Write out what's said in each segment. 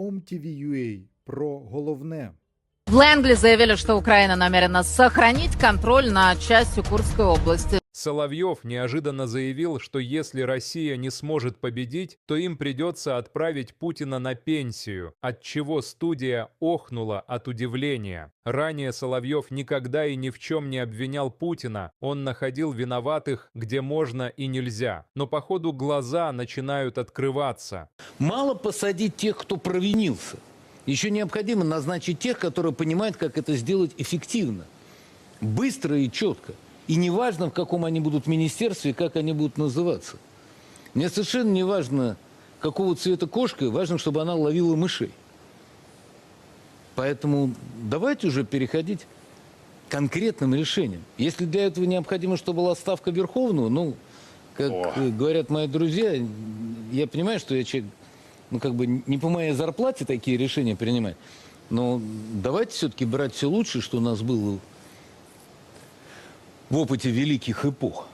OMTV.ua про головне. В Ленгли заявили, что Украина намерена сохранить контроль над частью Курской области. Соловьев неожиданно заявил, что если Россия не сможет победить, то им придется отправить Путина на пенсию, от чего студия охнула от удивления. Ранее Соловьев никогда и ни в чем не обвинял Путина, он находил виноватых, где можно и нельзя. Но походу глаза начинают открываться. Мало посадить тех, кто провинился. Еще необходимо назначить тех, которые понимают, как это сделать эффективно, быстро и четко. И неважно, в каком они будут министерстве и как они будут называться. Мне совершенно не важно, какого цвета кошка, важно, чтобы она ловила мышей. Поэтому давайте уже переходить к конкретным решениям. Если для этого необходимо, чтобы была ставка Верховного, ну, как э, говорят мои друзья, я понимаю, что я человек, ну, как бы не по моей зарплате такие решения принимать, но давайте все-таки брать все лучшее, что у нас было в опыте великих эпох.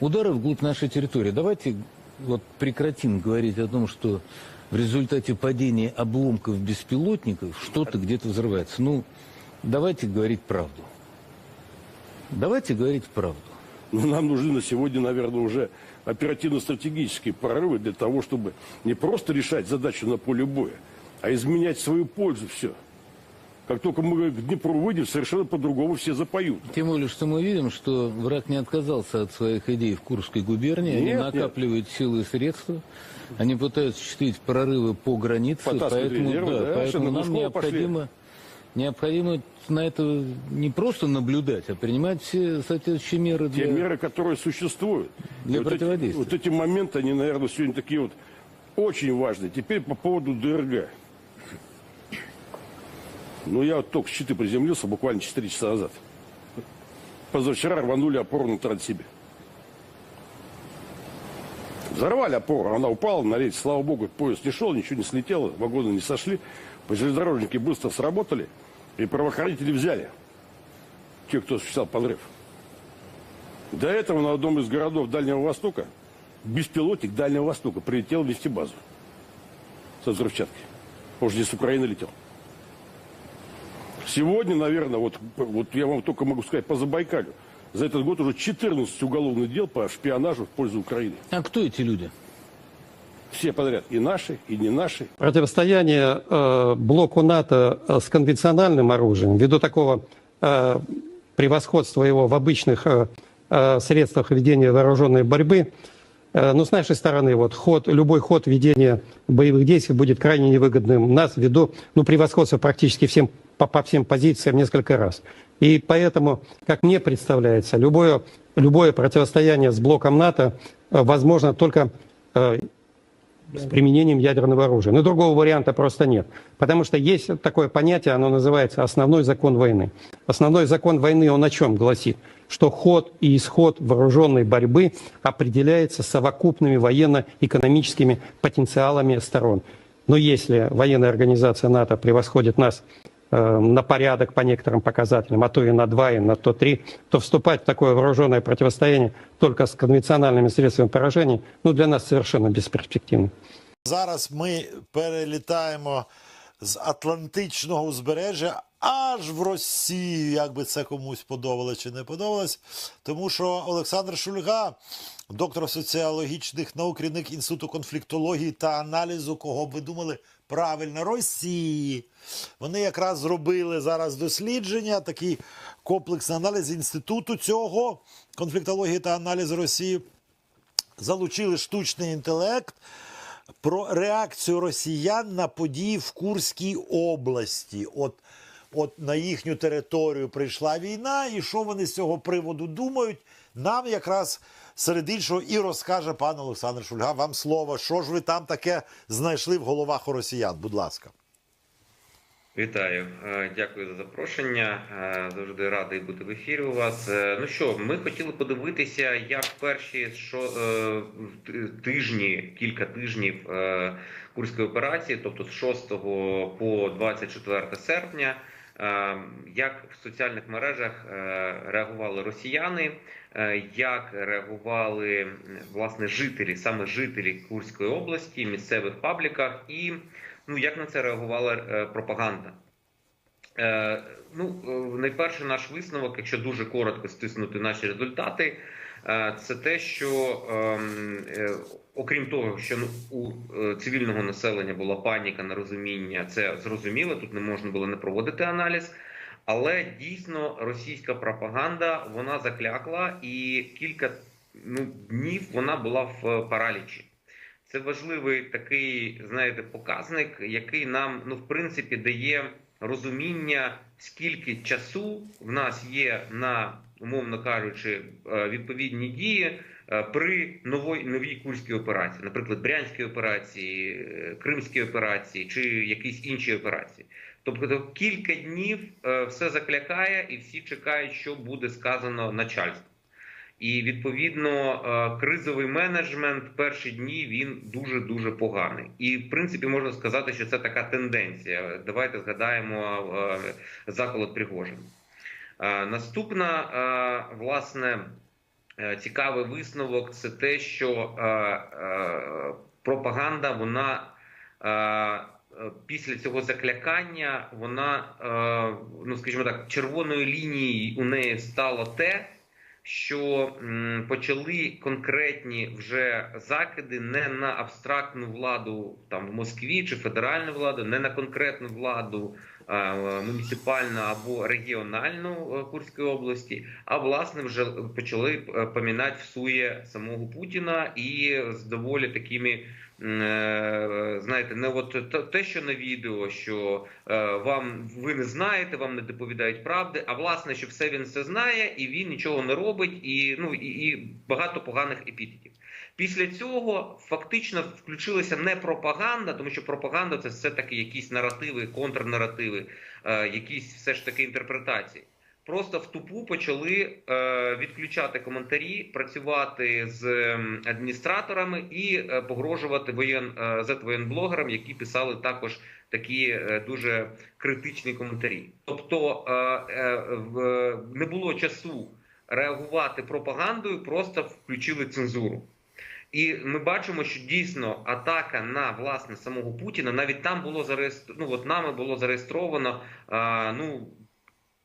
Удары вглубь нашей территории. Давайте вот прекратим говорить о том, что в результате падения обломков беспилотников что-то где-то взрывается. Ну, давайте говорить правду. Давайте говорить правду. Но нам нужны на сегодня, наверное, уже оперативно-стратегические прорывы для того, чтобы не просто решать задачу на поле боя, а изменять свою пользу все. Как только мы к Днепру выйдем, совершенно по-другому все запоют. Тем более, что мы видим, что враг не отказался от своих идей в Курской губернии. Они Нет, накапливают силы и средства. Они пытаются осуществить прорывы по границе. Поэтому, резервы, да, да, поэтому нам пошли. необходимо, необходимо на это не просто наблюдать, а принимать все соответствующие меры Те для... меры, которые существуют. Для вот эти- противодействия. вот эти моменты, они, наверное, сегодня такие вот очень важные. Теперь по поводу ДРГ. Ну, я только с щиты приземлился буквально 4 часа назад. Позавчера рванули опору на Транссибе. Взорвали опору, она упала на рельс. Слава богу, поезд не шел, ничего не слетело, вагоны не сошли. Железнодорожники быстро сработали, и правоохранители взяли те, кто осуществлял подрыв. До этого на одном из городов Дальнего Востока беспилотник Дальнего Востока прилетел вести базу со взрывчаткой. Он же не с Украины летел. Сегодня, наверное, вот, вот я вам только могу сказать по Забайкалю, за этот год уже 14 уголовных дел по шпионажу в пользу Украины. А кто эти люди? Все подряд. И наши, и не наши. Противостояние э, блоку НАТО э, с конвенциональным оружием, ввиду такого э, превосходства его в обычных э, э, средствах ведения вооруженной борьбы, э, ну, с нашей стороны, вот, ход, любой ход ведения боевых действий будет крайне невыгодным нас ввиду ну, превосходства практически всем, по, по всем позициям несколько раз. И поэтому, как мне представляется, любое, любое противостояние с блоком НАТО э, возможно только э, с применением ядерного оружия. Но другого варианта просто нет. Потому что есть такое понятие, оно называется основной закон войны. Основной закон войны, он о чем гласит? Что ход и исход вооруженной борьбы определяется совокупными военно-экономическими потенциалами сторон. Но если военная организация НАТО превосходит нас на порядок по некоторым показателям, а то и на два, и на то три, то вступать в такое вооруженное противостояние только с конвенциональными средствами поражения, ну, для нас совершенно бесперспективно. Зараз ми перелітаємо з Атлантичного узбережжя аж в Росію, як би це комусь подобалось чи не подобалось. Тому що Олександр Шульга, доктор соціологічних наук, керівник Інституту конфліктології та аналізу, кого б ви думали, правильно, Росії. Вони якраз зробили зараз дослідження, такий комплексний аналіз інституту цього конфліктології та аналізу Росії. Залучили штучний інтелект про реакцію росіян на події в Курській області. От, от на їхню територію прийшла війна, і що вони з цього приводу думають, нам якраз серед іншого і розкаже пан Олександр Шульга. Вам слово, що ж ви там таке знайшли в головах у росіян? Будь ласка. Вітаю, Е, дякую за запрошення. Е, Завжди радий бути в ефірі у вас. Е, Ну що, ми хотіли подивитися, як перші що, тижні, кілька тижнів курської операції, тобто з 6 по 24 серпня, як в соціальних мережах е, реагували росіяни, е, як реагували власне жителі, саме жителі Курської області, місцевих пабліках і Ну як на це реагувала е, пропаганда? Ну, найперше, наш висновок, якщо дуже коротко стиснути наші результати, це те, що ем, е, окрім того, що ну, у е, цивільного населення була паніка, нерозуміння, це зрозуміло. Тут не можна було не проводити аналіз. Але дійсно російська пропаганда вона заклякла, і кілька ну, днів вона була в паралічі. Це важливий такий, знаєте, показник, який нам, ну, в принципі, дає розуміння, скільки часу в нас є на, умовно кажучи, е, відповідні дії е, при новій новій курській операції, наприклад, Брянській операції, е, Кримській операції чи якісь інші операції. Тобто кілька днів все заклякає, і всі чекають, що буде сказано начальству. І відповідно кризовий менеджмент перші дні він дуже дуже поганий. І в принципі можна сказати, що це така тенденція. Давайте згадаємо заколот Пригожин. Наступна власне е, цікавий висновок це те, що е, е, пропаганда вона. Після цього заклякання вона, ну скажімо так, червоною лінією у неї стало те, що почали конкретні вже закиди не на абстрактну владу там в Москві чи федеральну владу, не на конкретну владу муніципальну або регіональну е, Курської області, а власне вже почали е, помінати в сує самого Путіна і з доволі такими. е, Знаєте, не от те- що на відео, що вам ви не знаєте, вам не доповідають правди, а власне, що все він все знає, і він нічого не робить, і ну і, і багато поганих епітетів. Після цього фактично включилася не пропаганда, тому що пропаганда це все таки якісь наративи, контрнаративи, е, якісь все ж таки інтерпретації. Просто в тупу почали е, відключати коментарі, працювати з ем, адміністраторами і е, погрожувати воєн зетвоєнблогерам, які писали також такі дуже критичні коментарі. Тобто не було часу реагувати пропагандою, просто включили цензуру. І ми бачимо, що дійсно атака на власне самого Путіна навіть там було зареєстровано, ну от нами було зареєстровано а, ну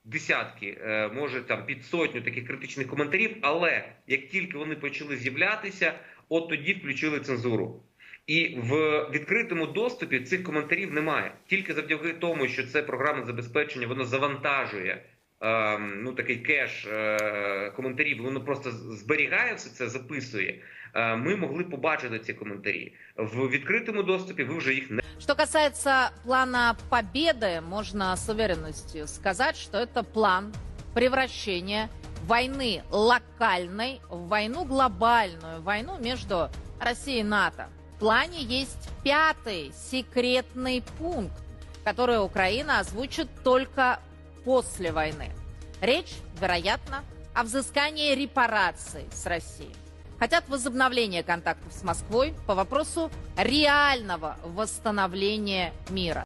десятки, е, може там під сотню таких критичних коментарів. Але як тільки вони почали з'являтися, от тоді включили цензуру. І в відкритому доступі цих коментарів немає. Тільки завдяки тому, що це програмне забезпечення, воно завантажує е, ну такий кеш е, коментарів, воно просто зберігає все це, записує. Е, ми могли побачити ці коментарі в відкритому доступі. Ви вже їх не Что касается плана победы, можно с уверенностью сказать, что это план превращения войны локальной в войну глобальную, войну между Россией и НАТО. В плане есть пятый секретный пункт, который Украина озвучит только после войны. Речь, вероятно, о взыскании репараций с Россией Хотят возобновления контактов с Москвой по вопросу реального восстановления мира.